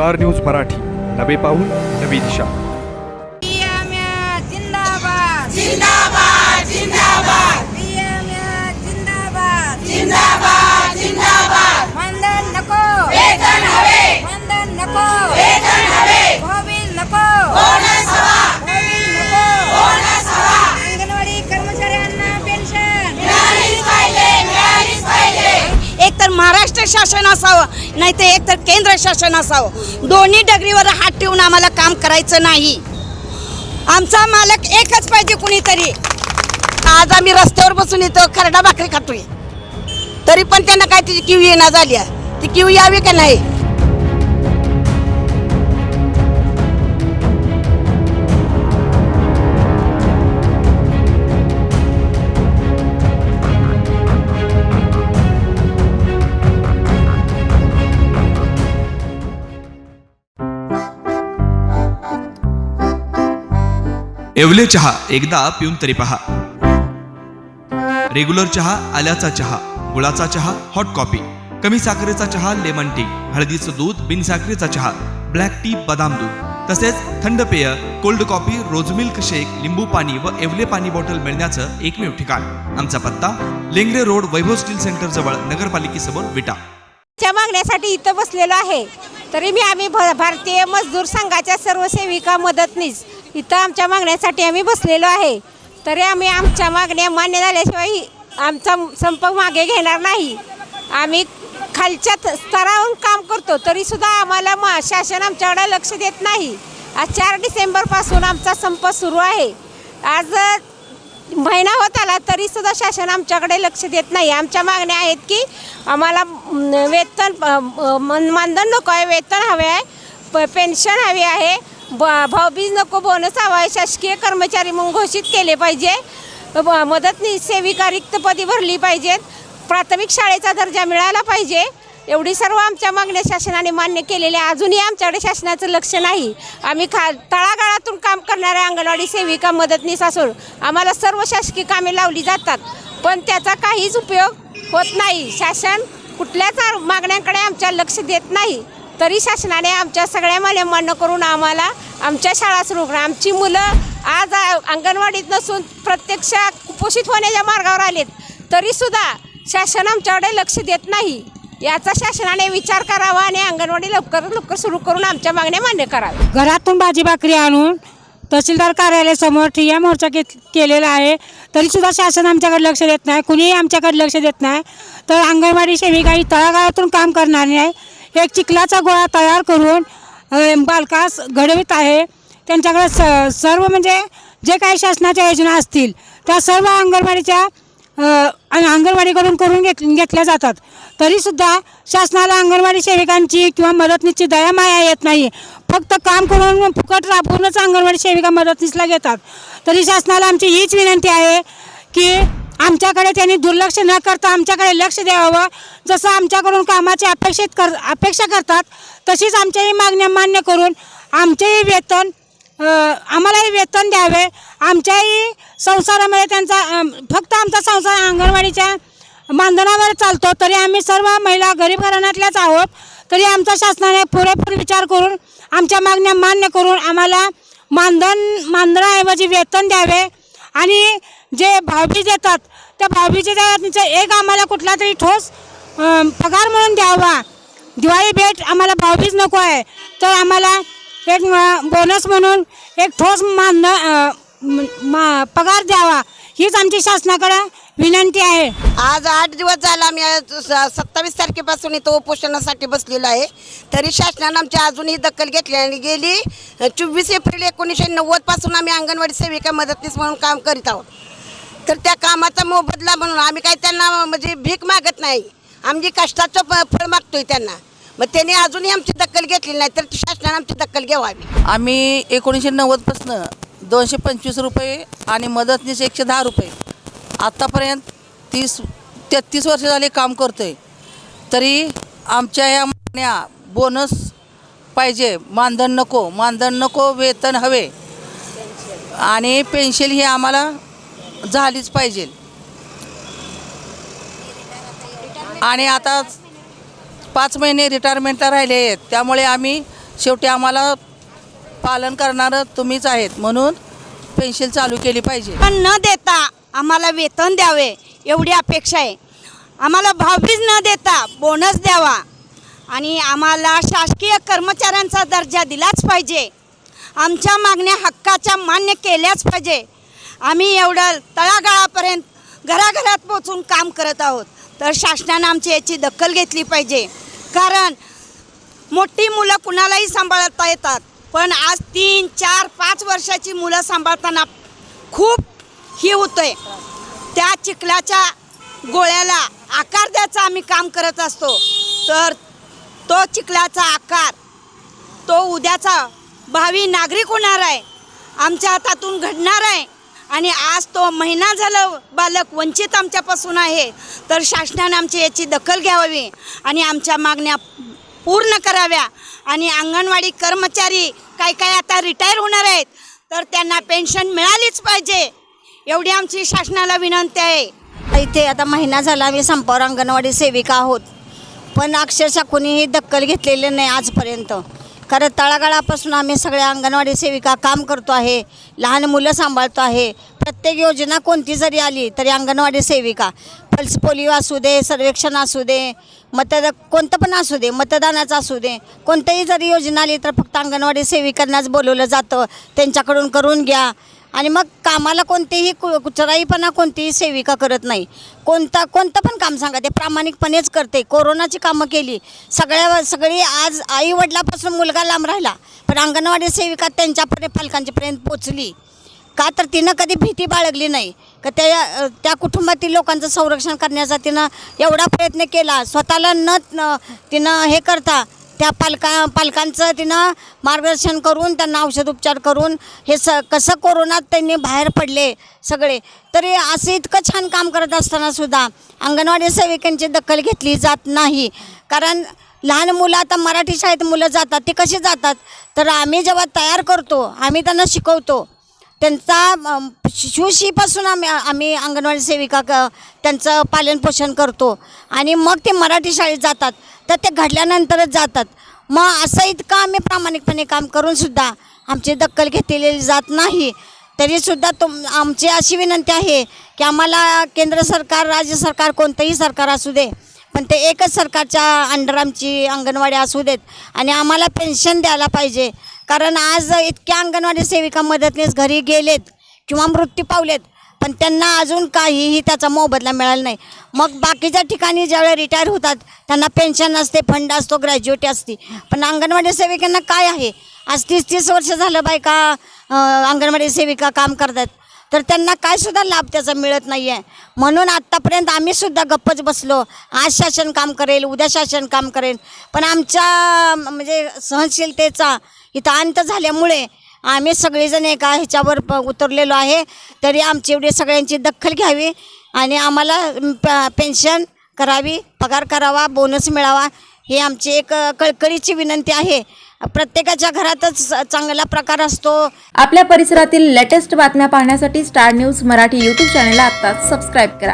Star news Marathi. नवे पाऊल नवी दिशा. पियाम्या जिंदाबाद. जिंदाबाद जिंदाबाद. पियाम्या जिंदाबाद जिंदाबाद. जिंदाबाद मानधन नको वेतन हवे मानधन नको वेतन हवे मोबिल नको बोनस हवा मोबिल नको बोनस हवा अंगणवाडी कर्मचाऱ्यांना पेन्शन मिळालीच पाहिजे मिळालीच पाहिजे एक तर महाराष्ट्र शासन असावं नाही तर प्रशासन शासन असावं. दोन्ही डगरीवर हात ठेवून आम्हाला काम करायचं नाही. आमचा मालक एकच पाहिजे कुणीतरी. आज आम्ही रस्त्यावर बसून इथं खरडा भाकरी खातोय. तरी पण त्यांना काय तिची किव येणं झाली आहे? ती किव यावी का नाही? एवले चहा एकदा पिऊन तरी पहा. रेग्युलर चहा आल्याचा चहा गुळाचा चहा हॉट कॉफी कमी साखरेचा चहा लेमन टी हळदीचं दूध बिनसाखरेचा चहा. ब्लॅक टी बदाम दूध. तसेच थंड पेय cold coffee rose milk shake लिंबू पाणी व एवले पाणी बॉटल मिळण्याचं एकमेव ठिकाण. आमचा पत्ता Lengare road Vaibhav steel centre जवळ नगरपालिकेसमोर विटा. च्या मागण्यासाठी इथं बसलेलो आहे. तरी मी आम्ही भारतीय मजदूर संघाच्या सर्व सेविका मदतनीस. इथं आमच्या मागण्यासाठी आम्ही बसलेलो आहे. तरी आम्ही आमच्या मागण्या मान्य झाल्याशिवाय आमचा संप मागे घेणार नाही. आम्ही खालच्या त- स्तरावरून काम करतो तरीसुद्धा आम्हाला मा शासन आमच्याकडे लक्ष देत नाही. आज चार डिसेंबरपासून आमचा संप सुरू आहे. आज महिना होत आला तरीसुद्धा शासन आमच्याकडे लक्ष देत नाही. आमच्या मागण्या आहेत की आम्हाला वेतन मानधन नको आहे वेतन हवे आहे प पेन्शन हवी आहे ब भाऊबीज नको बोनस हवा शासकीय कर्मचारी म्हणून घोषित केले पाहिजे. मदतनीस मदतनी सेविका रिक्तपदी भरली पाहिजेत. प्राथमिक शाळेचा दर्जा मिळाला पाहिजे. एवढी सर्व आमच्या मागण्या शासनाने मान्य केलेल्या अजूनही आमच्याकडे शासनाचं लक्ष नाही. आम्ही खा तळागाळातून काम करणाऱ्या अंगणवाडी सेविका मदतनीस असून आम्हाला सर्व शासकीय कामे लावली जातात. पण त्याचा काहीच उपयोग होत नाही. शासन कुठल्याच मागण्यांकडे आमच्या लक्ष देत नाही. तरी शासनाने आमच्या सगळ्या मान्य मान्य करून आम्हाला आमच्या शाळा सुरू करा आमची मुलं आज अंगणवाडीत नसून प्रत्यक्ष कुपोषित होण्याच्या मार्गावर आलेत. तरीसुद्धा शासन आमच्याकडे लक्ष देत नाही. याचा शासनाने विचार करावा आणि अंगणवाडी लवकर लवकर सुरू करून आमच्या मागण्या मान्य कराव्या. घरातून भाजी भाकरी आणून तहसीलदार कार्यालयासमोर ठिया मोर्चा के केलेला आहे. तरीसुद्धा शासन आमच्याकडे लक्ष देत नाही. कुणीही आमच्याकडे लक्ष देत नाही. तर अंगणवाडी सेविका ही तळागाळातून काम करणार नाही एक चिखलाचा गोळा तयार करून बालकास घडवित आहे. त्यांच्याकडे स सर्व म्हणजे जे काही शासनाच्या योजना असतील त्या सर्व अंगणवाडीच्या आणि अंगणवाडीकडून करून घेत घेतल्या जातात. तरीसुद्धा शासनाला अंगणवाडी सेविकांची किंवा मदतनीसची दयामाया येत नाही. फक्त काम करून फुकट राबवूनच अंगणवाडी सेविका मदतनीसला घेतात. तरी शासनाला आमची हीच विनंती आहे की आमच्याकडे त्यांनी दुर्लक्ष न करता आमच्याकडे लक्ष द्यावं. जसं आमच्याकडून कामाची अपेक्षित कर अपेक्षा करतात तशीच आमच्याही मागण्या मान्य करून आमचेही वेतन आम्हालाही वेतन द्यावे. आमच्याही संसारामध्ये त्यांचा फक्त आमचा संसार अंगणवाडीच्या मानधनावर चालतो तरी आम्ही सर्व महिला गरीब घराण्यातल्याच आहोत. तरी आमचा शासनाने पुरेपूर विचार करून आमच्या मागण्या मान्य करून आम्हाला मानधन मानधनाऐवजी वेतन द्यावे. आणि जे भावबीज येतात त्या भावबीजेचा एक आम्हाला कुठला तरी ठोस पगार म्हणून द्यावा. दिवाळी भेट आम्हाला भावबीज नको आहे. तर आम्हाला एक बोनस म्हणून एक ठोस मान मा पगार द्यावा. हीच आमची शासनाकडे विनंती आहे. आज आठ दिवस झाला आम्ही सत्तावीस तारखेपासून इथं उपोषणासाठी बसलेलो आहे. तरी शासनानं आमची अजूनही दखल घेतली आणि गेली चोवीस एप्रिल एकोणीसशे नव्वदपासून आम्ही अंगणवाडी सेविका मदतनीस म्हणून काम करीत आहोत. तर त्या कामाचा मोबदला म्हणून आम्ही काही त्यांना म्हणजे भीक मागत नाही. आम्ही कष्टाचं फळ मागतोय त्यांना. मग त्यांनी अजूनही आमची दखल घेतली नाही तर शासनाने आमची दखल घ्यावी. आम्ही एकोणीसशे नव्वदपासनं दोनशे पंचवीस रुपये आणि मदतनीस एकशे दहा रुपये. आत्तापर्यंत तीस तेहत्तीस वर्ष झाले काम करतो आहे तरी आमच्या या मागण्या बोनस पाहिजे. मानधन नको मानधन नको वेतन हवे. आणि पेन्शिल ही आम्हाला झालीच पाहिजे. आणि आता पाच महिने रिटायरमेंटला राहिले आहेत. त्यामुळे आम्ही शेवटी आम्हाला पालन करणारं तुम्हीच आहेत. म्हणून पेन्शन चालू केली पाहिजे. पण न देता आम्हाला वेतन द्यावे एवढी अपेक्षा आहे. आम्हाला भावबीज न देता बोनस द्यावा. आणि आम्हाला शासकीय कर्मचाऱ्यांचा दर्जा दिलाच पाहिजे. आमच्या मागण्या हक्काच्या मान्य केल्याच पाहिजे. आम्ही एवढं तळागाळापर्यंत घराघरात पोचून काम करत आहोत. तर शासनानं आमची याची दखल घेतली पाहिजे. कारण मोठी मुलं कुणालाही सांभाळता येतात. पण आज तीन चार पाच वर्षाची मुलं सांभाळताना खूप ही होतंय. त्या चिखलाच्या गोळ्याला आकार द्यायचा आम्ही काम करत असतो. तर तो चिखलाचा आकार तो उद्याचा भावी नागरिक होणार आहे. आमच्या हातातून घडणार आहे. आणि आज तो महिना झालं बालक वंचित आमच्यापासून आहे तर शासनाने आमची याची दखल घ्यावी आणि आमच्या मागण्या पूर्ण कराव्या. आणि अंगणवाडी कर्मचारी काय काय आता रिटायर होणार आहेत तर त्यांना पेन्शन मिळालीच पाहिजे एवढी आमची शासनाला विनंती आहे. इथे आता महिना झाला आम्ही संपावर अंगणवाडी सेविका आहोत पण अक्षरशः कोणीही दखल घेतलेली नाही आजपर्यंत. कारण तळागाळापासून आम्ही सगळ्या अंगणवाडी सेविका काम करतो आहे लहान मुलं सांभाळतो आहे. प्रत्येक योजना कोणती जरी आली तरी अंगणवाडी सेविका. पल्स पोलिओ असू दे सर्वेक्षण असू दे मतद कोणतं पण असू दे मतदानाचं असू दे कोणतंही जरी योजना आली तर फक्त अंगणवाडी सेविकांनाच बोलवलं जातं. त्यांच्याकडून करून घ्या. आणि मग कामाला कोणतेही कु कुचराईपणा कोणतीही सेविका करत नाही. कोणता कोणतं पण काम सांगा. ते प्रामाणिकपणेच करते. कोरोनाची कामं केली. सगळ्या सगळी आज आई वडिलापासून मुलगा लांब राहिला. पण अंगणवाडी सेविका त्यांच्यापर्यंत पालकांच्यापर्यंत पोचली. का तर तिनं कधी भीती बाळगली नाही. का त्या त्या कुटुंबातील लोकांचं संरक्षण करण्याचा तिनं एवढा प्रयत्न केला. स्वतःला न न- तिनं हे करता त्या पालका पालकांचं तिनं मार्गदर्शन करून त्यांना औषध उपचार करून हे स कसं कोरोनात त्यांनी बाहेर पडले सगळे. तरी असं इतकं छान काम करत असताना सुद्धा अंगणवाडी सेविकांची दखल घेतली जात नाही. कारण लहान मुलं आता मराठी शाळेत मुलं जातात ती कशी जातात? तर आम्ही जेव्हा तयार करतो आम्ही त्यांना शिकवतो. त्यांचा शिशुशीपासून आम्ही आम्ही अंगणवाडी सेविका क त्यांचं पालनपोषण करतो. आणि मग ते मराठी शाळेत जातात. तर ते घडल्यानंतरच जातात. मग असं इतकं आम्ही प्रामाणिकपणे काम करूनसुद्धा आमची दखल घेतलेली जात नाही. तरीसुद्धा तुम आमची अशी विनंती आहे की आम्हाला केंद्र सरकार राज्य सरकार कोणतंही सरकार असू दे पण ते एकच सरकारच्या अंडर आमची अंगणवाडी असू देत. आणि आम्हाला पेन्शन द्यायला पाहिजे. कारण आज इतक्या अंगणवाडी सेविका मदतनीस घरी गेलेत किंवा मृत्यू पावलेत पण त्यांना अजून काहीही त्याचा मोबदला मिळाला नाही. मग बाकीच्या ठिकाणी ज्यावेळेला रिटायर होतात त्यांना पेन्शन असते फंड असतो ग्रॅज्युएटी असते. पण अंगणवाडी सेविकांना काय आहे? आज तीस तीस वर्ष झालं बायका अंगणवाडी सेविका काम करतात. तर त्यांना काय सुद्धा लाभ त्याचा मिळत नाही आहे म्हणून आत्तापर्यंत आम्ही सुद्धा गप्पच बसलो. आज शासन काम करेल उद्या शासन काम करेल. पण आमच्या म्हणजे सहनशीलतेचा इथं अंत झाल्यामुळे आम्ही सगळेजण एका ह्याच्यावर प उतरलेलो आहे. तरी आमची एवढी सगळ्यांची दखल घ्यावी आणि आम्हाला प पेन्शन करावी पगार करावा बोनस मिळावा ही आमची एक कळकळीची विनंती आहे. प्रत्येकाच्या घरातच चांगला प्रकार असतो. आपल्या परिसरातील लेटेस्ट बातम्या पाहण्यासाठी स्टार न्यूज मराठी यूट्यूब चॅनलला आत्ताच सबस्क्राईब करा.